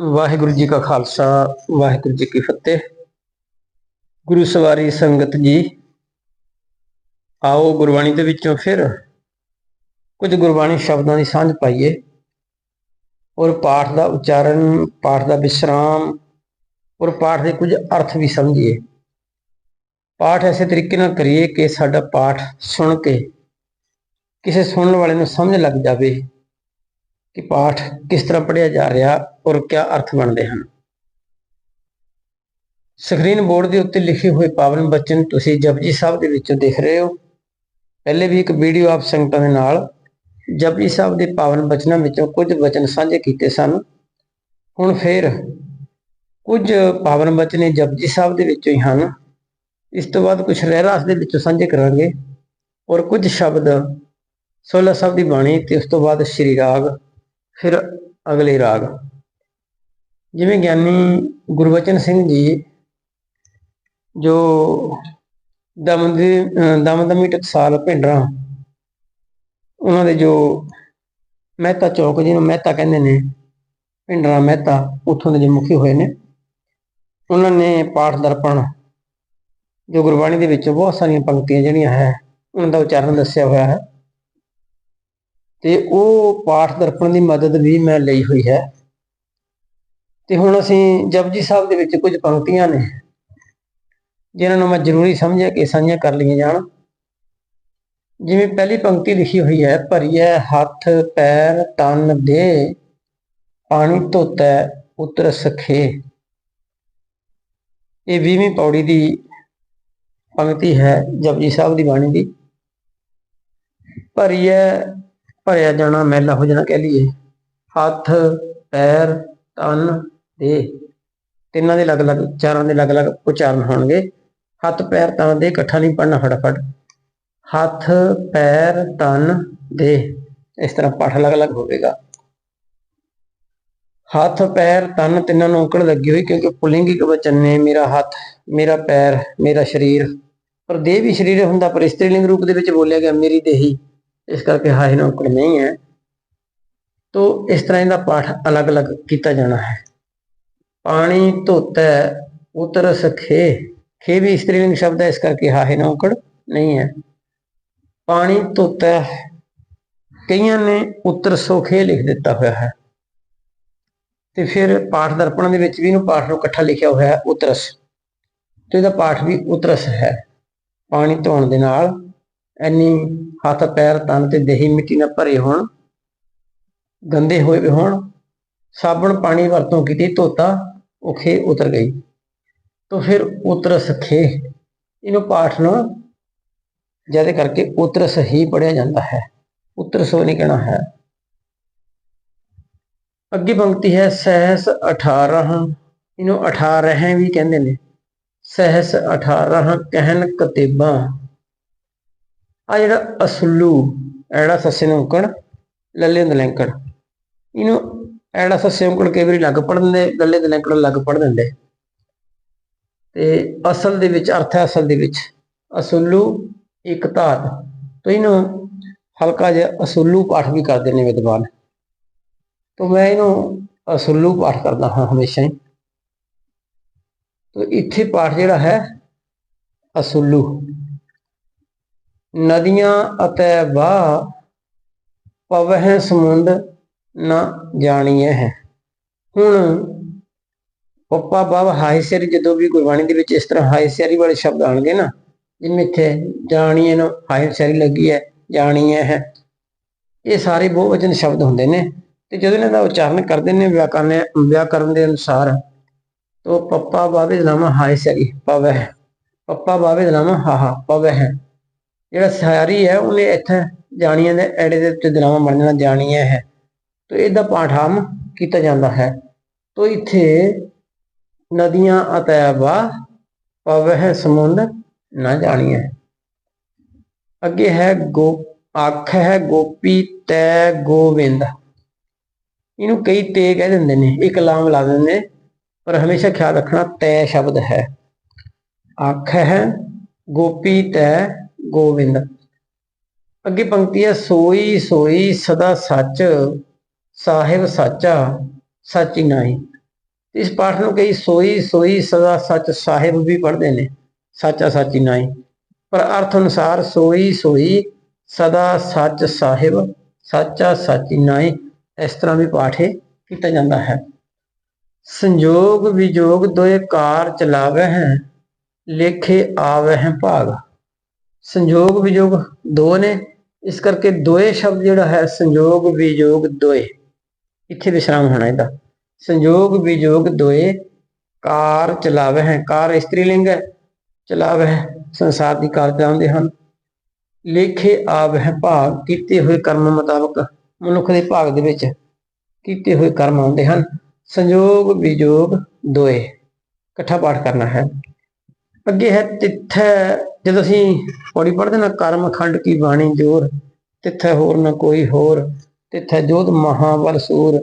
ਵਾਹਿਗੁਰੂ ਜੀ ਕਾ ਖਾਲਸਾ, ਵਾਹਿਗੁਰੂ ਜੀ ਕੀ ਫਤਿਹ। ਗੁਰੂ ਸਵਾਰੀ ਸੰਗਤ ਜੀ, ਆਓ ਗੁਰਬਾਣੀ ਦੇ ਵਿੱਚੋਂ ਫਿਰ ਕੁਝ ਗੁਰਬਾਣੀ ਸ਼ਬਦਾਂ ਦੀ ਸਾਂਝ ਪਾਈਏ ਔਰ ਪਾਠ ਦਾ ਉਚਾਰਨ, ਪਾਠ ਦਾ ਵਿਸਰਾਮ ਔਰ ਪਾਠ ਦੇ ਕੁਝ ਅਰਥ ਵੀ ਸਮਝੀਏ। ਪਾਠ ਐਸੇ ਤਰੀਕੇ ਨਾਲ ਕਰੀਏ ਕਿ ਸਾਡਾ ਪਾਠ ਸੁਣ ਕੇ ਕਿਸੇ ਸੁਣਨ ਵਾਲੇ ਨੂੰ ਸਮਝ ਲੱਗ ਜਾਵੇ ਕਿ ਪਾਠ ਕਿਸ ਤਰ੍ਹਾਂ ਪੜ੍ਹਿਆ ਜਾ ਰਿਹਾ ਔਰ ਕਿਆ ਅਰਥ ਬਣਦੇ ਹਨ। ਸਕਰੀਨ ਬੋਰਡ ਦੇ ਉੱਤੇ ਲਿਖੇ ਹੋਏ ਪਾਵਨ ਬਚਨ ਤੁਸੀਂ ਜਪਜੀ ਸਾਹਿਬ ਦੇ ਵਿੱਚੋਂ ਦੇਖ ਰਹੇ ਹੋ। ਪਹਿਲੇ ਵੀ ਇੱਕ ਵੀਡੀਓ ਆਪ ਸੰਗਤਾਂ ਦੇ ਨਾਲ ਜਪਜੀ ਸਾਹਿਬ ਦੇ ਪਾਵਨ ਬਚਨਾਂ ਵਿੱਚੋਂ ਕੁਝ ਬਚਨ ਸਾਂਝੇ ਕੀਤੇ ਸਨ। ਹੁਣ ਫਿਰ ਕੁਝ ਪਾਵਨ ਬਚਨੇ ਜਪਜੀ ਸਾਹਿਬ ਦੇ ਵਿੱਚੋਂ ਹੀ ਹਨ। ਇਸ ਤੋਂ ਬਾਅਦ ਕੁਝ ਰਹਿਰਾਸ ਦੇ ਵਿੱਚੋਂ ਸਾਂਝੇ ਕਰਾਂਗੇ ਔਰ ਕੁਝ ਸ਼ਬਦ ਸੋਲਾ ਸਾਹਿਬ ਦੀ ਬਾਣੀ ਤੇ ਉਸ ਤੋਂ ਬਾਅਦ ਸ਼੍ਰੀ ਰਾਗ ਫਿਰ ਅਗਲੇ ਰਾਗ। ਜਿਵੇਂ ਗਿਆਨੀ ਗੁਰਬਚਨ ਸਿੰਘ ਜੀ, ਜੋ ਦਮਦਮੀ ਦਮਦਮੀ ਟਕਸਾਲ ਭਿੰਡਰਾਂ, ਉਹਨਾਂ ਦੇ ਜੋ ਮਹਿਤਾ ਚੌਕ ਜਿਹਨੂੰ ਮਹਿਤਾ ਕਹਿੰਦੇ ਨੇ, ਭਿੰਡਰਾਂ ਮਹਿਤਾ, ਉੱਥੋਂ ਦੇ ਜੋ ਮੁਖੀ ਹੋਏ ਨੇ, ਉਹਨਾਂ ਨੇ ਪਾਠ ਦਰਪਣ ਜੋ ਗੁਰਬਾਣੀ ਦੇ ਵਿੱਚ ਬਹੁਤ ਸਾਰੀਆਂ ਪੰਕਤੀਆਂ ਜਿਹੜੀਆਂ ਹੈ, ਉਹਨਾਂ ਦਾ ਉਚਾਰਨ ਦੱਸਿਆ ਹੋਇਆ ਹੈ। ਤੇ ਉਹ ਪਾਠ ਦਰਪਣ ਦੀ ਮਦਦ ਵੀ ਮੈਂ ਲਈ ਹੋਈ ਹੈ। ਤੇ ਹੁਣ ਅਸੀਂ ਜਪਜੀ ਸਾਹਿਬ ਦੇ ਵਿੱਚ ਕੁਝ ਪੰਕਤੀਆਂ ਨੇ, ਜਿਨ੍ਹਾਂ ਨੂੰ ਮੈਂ ਜ਼ਰੂਰੀ ਸਮਝਿਆ ਕਿ ਸਾਂਝੀਆਂ ਕਰ ਲਈਆਂ ਜਾਣ। ਜਿਵੇਂ ਪਹਿਲੀ ਪੰਕਤੀ ਲਿਖੀ ਹੋਈ ਹੈ, ਭਰੀਐ ਹੱਥ, ਪੈਰ, ਤਨ ਦੇ ਪਾਣੀ, ਧੋਤੈ ਉਤਰ ਸਖੇ। ਇਹ 20ਵੀਂ ਪੌੜੀ ਦੀ ਪੰਕਤੀ ਹੈ ਜਪਜੀ ਸਾਹਿਬ ਦੀ ਬਾਣੀ ਦੀ। ਭਰੀਐ ਭਰਿਆ ਜਾਣਾ ਮੈਲਾ ਹੋ ਜਾਣਾ ਕਹਿ ਲਈਏ। ਹੱਥ, ਪੈਰ, ਤਨ ਦੇ ਤਿੰਨਾਂ ਦੇ ਅਲੱਗ-ਅਲੱਗ, ਚਾਰਾਂ ਦੇ ਅਲੱਗ-ਅਲੱਗ ਉਚਾਰਨ ਹੋਣਗੇ। ਹੱਥ, ਪੈਰ, ਤਨ ਦੇ ਇਕੱਠਾ ਨਹੀਂ ਪੜਨਾ ਫਟਾਫਟ। ਹੱਥ, ਪੈਰ, ਤਨ ਦੇ ਇਸ ਤਰ੍ਹਾਂ ਪਾਠ ਅਲੱਗ-ਅਲੱਗ ਹੋਵੇਗਾ। ਹੱਥ, ਪੈਰ, ਤਨ ਤਿੰਨਾਂ ਨੂੰ ਔਂਕੜ ਲੱਗੀ ਹੋਈ, ਕਿਉਂਕਿ ਪੁਲਿੰਗਿਕ ਵਚਨ ਨੇ ਮੇਰਾ ਹੱਥ, ਮੇਰਾ ਪੈਰ, ਮੇਰਾ ਸਰੀਰ। ਪਰ ਦੇਹ ਵੀ ਸਰੀਰ ਹੁੰਦਾ, ਪਰ ਇਸਤਰੀਲਿੰਗ ਰੂਪ ਦੇ ਵਿੱਚ ਬੋਲਿਆ ਗਿਆ, ਮੇਰੀ ਦੇਹੀ। ਇਸ ਕਰਕੇ ਹਾਹੇ ਨੂੰ ਔਂਕੜ ਨਹੀਂ ਹੈ। ਤੋ ਇਸ ਤਰ੍ਹਾਂ ਇਹਦਾ ਪਾਠ ਅਲੱਗ-ਅਲੱਗ ਕੀਤਾ ਜਾਣਾ ਹੈ। ਪਾਣੀ ਧੋਤਾ ਉਤਰ ਸਖੇ ਖੇ ਵੀ ਇਸਤਰੀਲਿੰਗ ਸ਼ਬਦ ਹੈ, ਇਸ ਕਰਕੇ ਹਾਹੇ ਨੂੰ ਨਹੀਂ ਹੈ। ਪਾਣੀ ਧੋਤਾ, ਕਈਆਂ ਨੇ ਉਤਰ ਸੋਖੇ ਲਿਖ ਦਿੱਤਾ ਹੋਇਆ ਹੈ। ਤੇ ਫਿਰ ਪਾਠ ਦਰਪਣ ਦੇ ਵਿੱਚ ਵੀ ਇਹਨੂੰ ਪਾਠ ਨੂੰ ਇਕੱਠਾ ਲਿਖਿਆ ਹੋਇਆ ਹੈ, ਉਤਰਸ। ਤੇ ਇਹਦਾ ਪਾਠ ਵੀ ਉਤਰਸ ਹੈ, ਪਾਣੀ ਧੋਣ ਦੇ ਨਾਲ। ਐਨੀ ਹੱਥ ਪੈਰ ਤਨ ਤੇ ਦਹੀ ਮਿੱਟੀ ਨਾਲ ਭਰੇ ਹੋਣ, ਗੰਦੇ ਹੋਏ ਹੋਣ, ਸਾਬਣ ਪਾਣੀ ਵਰਤੋਂ ਕੀਤੀ, ਧੋਤਾ ਉਹ ਖੇ ਉਤਰ ਗਈ। ਤਾਂ ਫਿਰ ਉਤਰਸ ਖੇ ਇਹਨੂੰ ਪਾਠ ਨੂੰ ਜ਼ਿਆਦਾ ਕਰਕੇ ਉਤਰਸ ਹੀ ਪੜਿਆ ਜਾਂਦਾ ਹੈ। ਉਤਰਸੋ ਨਹੀਂ ਕਹਿਣਾ ਹੈ। ਅੱਗੇ ਪੰਕਤੀ ਹੈ, ਸਹਿਸ 18 ਇਹਨੂੰ 18 ਵੀ ਕਹਿੰਦੇ ਨੇ। ਸਹਿਸ 18 ਕਹਿਣ ਕਤੇਬਾਂ। ਆ ਜਿਹੜਾ ਅਸਲੂ, ਐੜਾ ਸੱਸੇ ਨੂੰ ਔਂਕੜ, ਲੱਲੇ ਦੇ ਲੈਂਕੜ। ਇਹਨੂੰ ਐੜਾ ਸੱਸੇ ਔਂਕੜ ਕਈ ਵਾਰੀ ਲੱਗ ਪੜ ਦਿੰਦੇ, ਲੱਲੇ ਦੇ ਲੈਂਕੜ ਲੱਗ ਪੜ ਦਿੰਦੇ। ਤੇ ਅਸਲ ਦੇ ਵਿੱਚ, ਅਰਥ ਹੈ ਅਸਲ ਦੇ ਵਿੱਚ। ਅਸਲੂ ਇੱਕ ਧਾਤ। ਤੋਂ ਇਹਨੂੰ ਹਲਕਾ ਜਿਹਾ ਅਸਲੂ ਪਾਠ ਵੀ ਕਰਦੇ ਨੇ ਵਿਦਵਾਨ। तो ਮੈਂ ਇਹਨੂੰ ਅਸਲੂ ਪਾਠ ਕਰਦਾ ਹਾਂ ਹਮੇਸ਼ਾ ਹੀ। ਤੋ ਇੱਥੇ ਪਾਠ ਜਿਹੜਾ ਹੈ ਅਸਲੂ। ਨਦੀਆਂ ਅਤੇ ਵਾਹ ਪਵਹਿ ਸਮੁੰਦ ਨਾ ਜਾਣੀਏ ਹੈ। ਹੁਣ ਪੱਪਾ ਬਾਬ ਹਾਈ ਸਿਰ ਜਦੋਂ ਵੀ ਗੁਰਬਾਣੀ ਦੇ ਵਿੱਚ ਇਸ ਤਰ੍ਹਾਂ ਹਾਈ ਸਿਆਰੀ ਵਾਲੇ ਸ਼ਬਦ ਆਣਗੇ ਨਾ, ਜਿਵੇਂ ਇੱਥੇ ਜਾਣੀਏ ਨੂੰ ਹਾਈ ਸਿਆਰੀ ਲੱਗੀ ਹੈ ਜਾਣੀਏ ਹੈ। ਇਹ ਸਾਰੇ ਬਹੁਵਚਨ ਸ਼ਬਦ ਹੁੰਦੇ ਨੇ ਤੇ ਜਦੋਂ ਇਹਨਾਂ ਦਾ ਉਚਾਰਨ ਕਰਦੇ ਨੇ, ਵਿਆਕਰਨ ਵਿਆਕਰਨ ਦੇ ਅਨੁਸਾਰ ਤੋ ਪੱਪਾ ਬਾਬੇ ਦਾ ਨਾਮ ਹਾਇ ਸਰੀ ਪਵੈ ਪੱਪਾ ਬਾਬੇ ਦਾ ਨਾਮ ਹਾਹਾ ਪਵੈ ਹੈ ਜਿਹੜਾ ਸਿਆਰੀ ਹੈ, ਉਹਨੇ ਇੱਥੇ ਜਾਣੀਆਂ ਦੇ ਐੜੇ ਦੇ ਉੱਤੇ ਦਲਾਵਾਂ ਬਣ ਜਾਣਾ ਜਾਣੀਆਂ ਹੈ। ਤੋ ਇਹਦਾ ਪਾਠ ਆਮ ਕੀਤਾ ਜਾਂਦਾ ਹੈ। ਤੋ ਇੱਥੇ ਨਦੀਆਂ ਅਤੈਬਾ ਪਵੈ ਸਮੁੰਦ ਨਾ ਜਾਣੀਏ ਅੱਗੇ ਹੈ ਗੋ ਅੱਖ ਹੈ ਗੋਪੀ ਤੈ ਗੋਵਿੰਦ। ਇਹਨੂੰ ਕਈ ਤੇ ਕਹਿ ਦਿੰਦੇ ਨੇ, ਇੱਕ ਲਾਮ ਲਾ ਦਿੰਦੇ ਨੇ, ਪਰ ਹਮੇਸ਼ਾ ਖਿਆਲ ਰੱਖਣਾ ਤੈ ਸ਼ਬਦ ਹੈ। ਅੱਖ ਹੈ ਗੋਪੀ ਤੈ ਗੋਵਿੰਦ। ਅੱਗੇ ਪੰਕਤੀ ਹੈ, ਸੋਈ ਸੋਈ ਸਦਾ ਸੱਚ, ਸਾਹਿਬ ਸਾਚਾ, ਸੱਚੀ ਨਹੀਂ। ਇਸ ਪਾਠ ਨੂੰ ਕਈ ਸੋਈ ਸੋਈ ਸਦਾ ਸੱਚ, ਸਾਹਿਬ ਵੀ ਪੜ੍ਹਦੇ ਨੇ, ਸੱਚਾ ਸੱਚੀ ਨਾਈ ਪਰ ਅਰਥ ਅਨੁਸਾਰ ਸੋਈ ਸੋਈ ਸਦਾ ਸੱਚ, ਸਾਹਿਬ ਸੱਚਾ ਸੱਚੀ ਨਾਈ ਇਸ ਤਰ੍ਹਾਂ ਵੀ ਪਾਠ ਇਹ ਕੀਤਾ ਜਾਂਦਾ ਹੈ। ਸੰਜੋਗ ਵਿਜੋਗ ਦੋਏ ਕਾਰ ਚਲਾਵੇ ਹੈ ਲੇਖੇ ਆਵੇ ਹੈ ਭਾਗ। ਸੰਯੋਗ ਵਿਯੋਗ ਦੋ ਨੇ। ਇਸ ਕਰਕੇ ਦੋਏ ਸ਼ਬਦ ਜਿਹੜਾ ਹੈ ਸੰਯੋਗ ਵਿਯੋਗ ਦੋਏ। ਇੱਥੇ ਵਿਸ਼ਰਾਮ ਹੋਣਾ ਇਹਦਾ। ਸੰਯੋਗ ਵਿਯੋਗ ਦੋਏ, ਕਾਰ ਚਲਾਵੇ ਹੈ। ਕਾਰ ਇਸਤਰੀ ਲਿੰਗ ਹੈ ਚਲਾਵੇ ਹੈ। ਸੰਸਾਰ ਦੀ ਕਾਰ ਚਲਾਉਂਦੇ ਹਨ। ਲੇਖੇ ਆਵ ਹੈ ਭਾਗ, ਕੀਤੇ ਹੋਏ ਕਰਮ ਮੁਤਾਬਕ, ਮਨੁੱਖ ਦੇ ਭਾਗ ਦੇ ਵਿੱਚ ਕੀਤੇ ਹੋਏ ਕਰਮ ਆਉਂਦੇ ਹਨ। ਸੰਯੋਗ ਵਿਯੋਗ ਦੋਏ। ਇਕੱਠਾ ਪਾਠ ਕਰਨਾ ਹੈ। ਅੱਗੇ ਹੈ ਤਿੱਥੈ, ਜਦੋਂ ਅਸੀਂ ਪੌੜੀ ਪੜ੍ਹਦੇ ਨਾ, ਕਰਮ ਖੰਡ ਕੀ ਬਾਣੀ ਜੋਰ, ਤਿੱਥੈ ਹੋਰ ਨਾ ਕੋਈ ਹੋਰ, ਤਿੱਥੈ ਜੋਤ ਮਹਾਬਲ ਸੂਰ,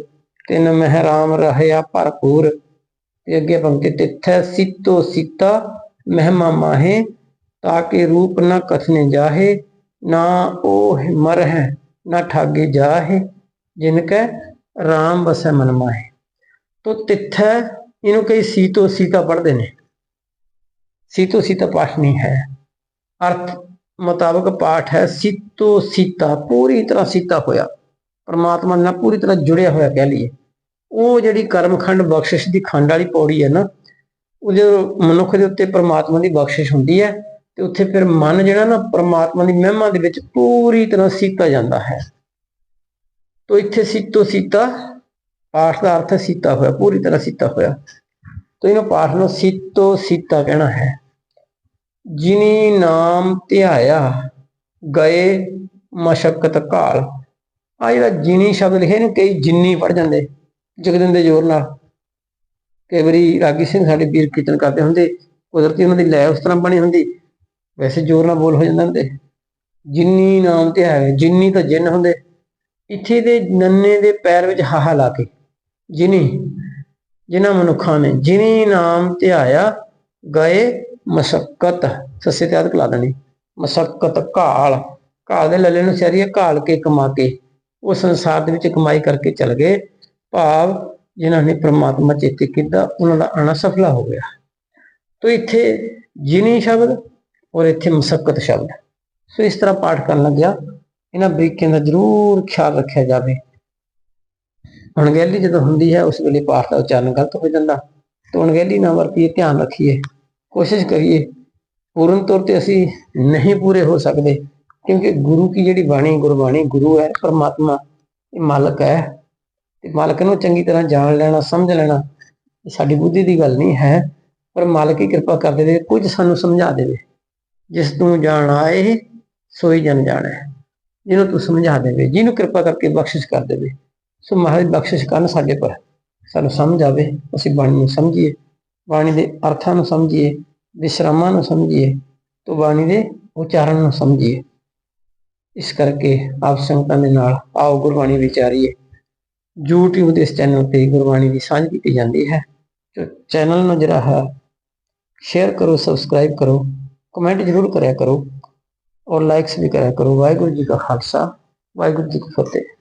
ਤਿਨ ਮਹਿਰਾਮ ਰਹਿਆ ਭਰਪੂਰ। ਤੇ ਅੱਗੇ ਪੰਕਤੀ ਤਿੱਥੈ ਸਿੱਤੋ ਸੀਤਾ, ਮਹਿਮਾ ਮਾਹੇ ਤਾਕੇ ਰੂਪ ਨਾ ਕਥਨੇ ਜਾਹੇ, ਨਾ ਉਹ ਮਰ ਹੈ ਨਾ ਠਾਗੇ ਜਾਹੇ, ਜਿਨ ਕੈ ਰਾਮ ਵਸੈ ਮਨ ਮਾਹੇ। ਤੋ ਤਿੱਥੈ, ਇਹਨੂੰ ਕਈ ਸੀਤੋ ਸੀਤਾ ਪੜ੍ਹਦੇ ਨੇ। ਸੀਤੋ ਸੀਤਾ ਪਾਠ ਨਹੀਂ ਹੈ। ਅਰਥ ਮੁਤਾਬਕ ਪਾਠ ਹੈ ਸੀਤੋ ਸੀਤਾ, ਪੂਰੀ ਤਰ੍ਹਾਂ ਸੀਤਾ ਹੋਇਆ। ਪਰਮਾਤਮਾ ਨਾਲ ਪੂਰੀ ਤਰ੍ਹਾਂ ਜੁੜਿਆ ਹੋਇਆ ਕਹਿ ਲਈਏ। ਉਹ ਜਿਹੜੀ ਕਰਮਖੰਡ ਬਖਸ਼ਿਸ਼ ਦੀ ਖੰਡ ਵਾਲੀ ਪੌੜੀ ਹੈ ਨਾ ਉਹਦੇ ਮਨੁੱਖ ਦੇ ਉੱਤੇ ਪਰਮਾਤਮਾ ਦੀ ਬਖਸ਼ਿਸ਼ ਹੁੰਦੀ ਹੈ, ਤੇ ਉੱਥੇ ਫਿਰ ਮਨ ਜਿਹੜਾ ਨਾ ਪਰਮਾਤਮਾ ਦੀ ਮਹਿਮਾ ਦੇ ਵਿੱਚ ਪੂਰੀ ਤਰ੍ਹਾਂ ਸੀਤਾ ਜਾਂਦਾ ਹੈ। ਤੋ ਇੱਥੇ ਸੀਤੋ ਸੀਤਾ, ਪਾਠ ਦਾ ਅਰਥ ਹੈ ਸੀਤਾ ਹੋਇਆ, ਪੂਰੀ ਤਰ੍ਹਾਂ ਸੀਤਾ ਹੋਇਆ। ਤੋ ਇਹਨੂੰ ਪਾਠ ਨੂੰ ਸੀਤੋ ਸੀਤਾ ਕਹਿਣਾ ਹੈ। ਜਿਨੀ ਨਾਮ ਧਿਆਇਆ, ਗਏ ਮਸ਼ਕਤ ਕਾਲ। ਆ ਜਿਹੜਾ ਜਿਨੀ ਸ਼ਬਦ ਲਿਖੇ ਨੇ, ਕਈ ਜਿੰਨੀ ਪੜ ਜਾਂਦੇ ਜਗਦਨ ਦੇ ਜ਼ੋਰ ਨਾਲ। ਕਈ ਵਾਰੀ ਰਾਗੀ ਸਿੰਘ ਸਾਡੇ ਵੀਰ ਕੀਰਤਨ ਕਰਦੇ ਹੁੰਦੇ, ਕੁਦਰਤੀ ਉਹਨਾਂ ਦੀ ਲੈ ਉਸ ਤਰ੍ਹਾਂ ਬਣੀ ਹੁੰਦੀ, ਵੈਸੇ ਜ਼ੋਰ ਨਾਲ ਬੋਲ ਹੋ ਜਾਂਦਾ ਹੁੰਦੇ। ਜਿੰਨੀ ਨਾਮ ਤੇ ਹੈ ਜਿੰਨੀ ਤਾਂ ਜਿੰਨ ਹੁੰਦੇ। ਇੱਥੇ ਦੇ ਨੰਨੇ ਦੇ ਪੈਰ ਵਿੱਚ ਹਾਹਾ ਲਾ ਕੇ, ਜਿਨੀ। ਜਿਨ੍ਹਾਂ ਮਨੁੱਖਾਂ ਨੇ, ਜਿਨੀ ਨਾਮ ਧਿਆਇਆ, ਗਏ ਮਸਕਤ। ਸੱਸੇ ਤੇ ਆਦਿ ਕਲਾ ਦੇਣੀ। ਮਸਕਤ ਘਾਲ। ਘਾਲ ਦੇ ਲੱਲੇ ਨੂੰ ਸਰੀਆ ਘਾਲ ਕੇ ਕਮਾ ਕੇ ਉਹ ਸੰਸਾਰ ਦੇ ਵਿੱਚ ਕਮਾਈ ਕਰਕੇ ਚਲ ਗਏ। ਭਾਵ ਜਿਨ੍ਹਾਂ ਨੇ ਪ੍ਰਮਾਤਮਾ ਚੇਤੇ ਕੀਤਾ, ਉਹਨਾਂ ਦਾ ਆਣਾ ਸਫਲਾ ਹੋ ਗਿਆ। ਤੋ ਇੱਥੇ ਜਿਨੀ ਸ਼ਬਦ ਔਰ ਇੱਥੇ ਮਸਕਤ ਸ਼ਬਦ। ਸੋ ਇਸ ਤਰ੍ਹਾਂ ਪਾਠ ਕਰਨ ਲੱਗਿਆ। ਇਹਨਾਂ ਬਰੀਕੀਆਂ ਦਾ ਜ਼ਰੂਰ ਖਿਆਲ ਰੱਖਿਆ ਜਾਵੇ। ਅਣਗਹਿਲੀ ਜਦੋਂ ਹੁੰਦੀ ਹੈ, ਉਸ ਵੇਲੇ ਪਾਠ ਦਾ ਉਚਾਰਨ ਗਲਤ ਹੋ ਜਾਂਦਾ। ਤਾਂ ਅਣਗਹਿਲੀ ਨਾ ਵਰਤੀਏ, ਧਿਆਨ ਰੱਖੀਏ, ਕੋਸ਼ਿਸ਼ ਕਰੀਏ। ਪੂਰਨ ਤੌਰ ਤੇ ਅਸੀਂ ਨਹੀਂ ਪੂਰੇ ਹੋ ਸਕਦੇ, ਕਿਉਂਕਿ ਗੁਰੂ ਕੀ ਜਿਹੜੀ ਬਾਣੀ, ਗੁਰਬਾਣੀ ਗੁਰੂ ਹੈ, ਪਰਮਾਤਮਾ ਇਹ ਮਾਲਕ ਹੈ। ਤੇ ਮਾਲਕ ਨੂੰ ਚੰਗੀ ਤਰ੍ਹਾਂ ਜਾਣ ਲੈਣਾ, ਸਮਝ ਲੈਣਾ ਸਾਡੀ ਬੁੱਧੀ ਦੀ ਗੱਲ ਨਹੀਂ ਹੈ, ਪਰ ਮਾਲਕ ਹੀ ਕਿਰਪਾ ਕਰ ਦੇਵੇ, ਕੁਝ ਸਾਨੂੰ ਸਮਝਾ ਦੇਵੇ। ਜਿਸ ਤੂੰ ਜਾਣ ਆਏ ਸੋਈ ਜਨ ਜਾਣੈ ਜਿਹਨੂੰ ਤੂੰ ਸਮਝਾ ਦੇਵੇ, ਜਿਹਨੂੰ ਕਿਰਪਾ ਕਰਕੇ ਬਖਸ਼ਿਸ਼ ਕਰ ਦੇਵੇ। ਸੋ ਮਹਾਰਾਜ ਬਖਸ਼ਿਸ਼ ਕਰਨ ਸਾਡੇ ਪਰ ਸਾਨੂੰ ਸਮਝ ਆਵੇ, ਅਸੀਂ ਬਾਣੀ ਨੂੰ ਸਮਝੀਏ, ਬਾਣੀ ਦੇ ਅਰਥਾਂ ਨੂੰ ਸਮਝੀਏ, ਵਿਸ਼ਰਾਮਾਂ ਨੂੰ ਸਮਝੀਏ, ਤੋਂ ਬਾਣੀ ਦੇ ਉਚਾਰਨ ਨੂੰ ਸਮਝੀਏ। ਇਸ ਕਰਕੇ ਆਪ ਸੰਗਤਾਂ ਦੇ ਨਾਲ ਆਓ ਗੁਰਬਾਣੀ ਵਿਚਾਰੀਏ। YouTube ਦੇ ਇਸ ਚੈਨਲ ਤੇ ਗੁਰਬਾਣੀ ਦੀ ਸਾਂਝ ਕੀਤੀ ਜਾਂਦੀ ਹੈ। ਜੋ ਚੈਨਲ ਨੂੰ ਜਿਹੜਾ ਹੈ ਸ਼ੇਅਰ ਕਰੋ ਸਬਸਕ੍ਰਾਈਬ ਕਰੋ ਕਮੈਂਟ ਜ਼ਰੂਰ ਕਰਿਆ ਕਰੋ। ਔਰ ਲਾਈਕਸ ਵੀ ਕਰਿਆ ਕਰੋ। ਵਾਹਿਗੁਰੂ ਜੀ ਕਾ ਖਾਲਸਾ, ਵਾਹਿਗੁਰੂ ਜੀ ਕੀ ਫਤਿਹ।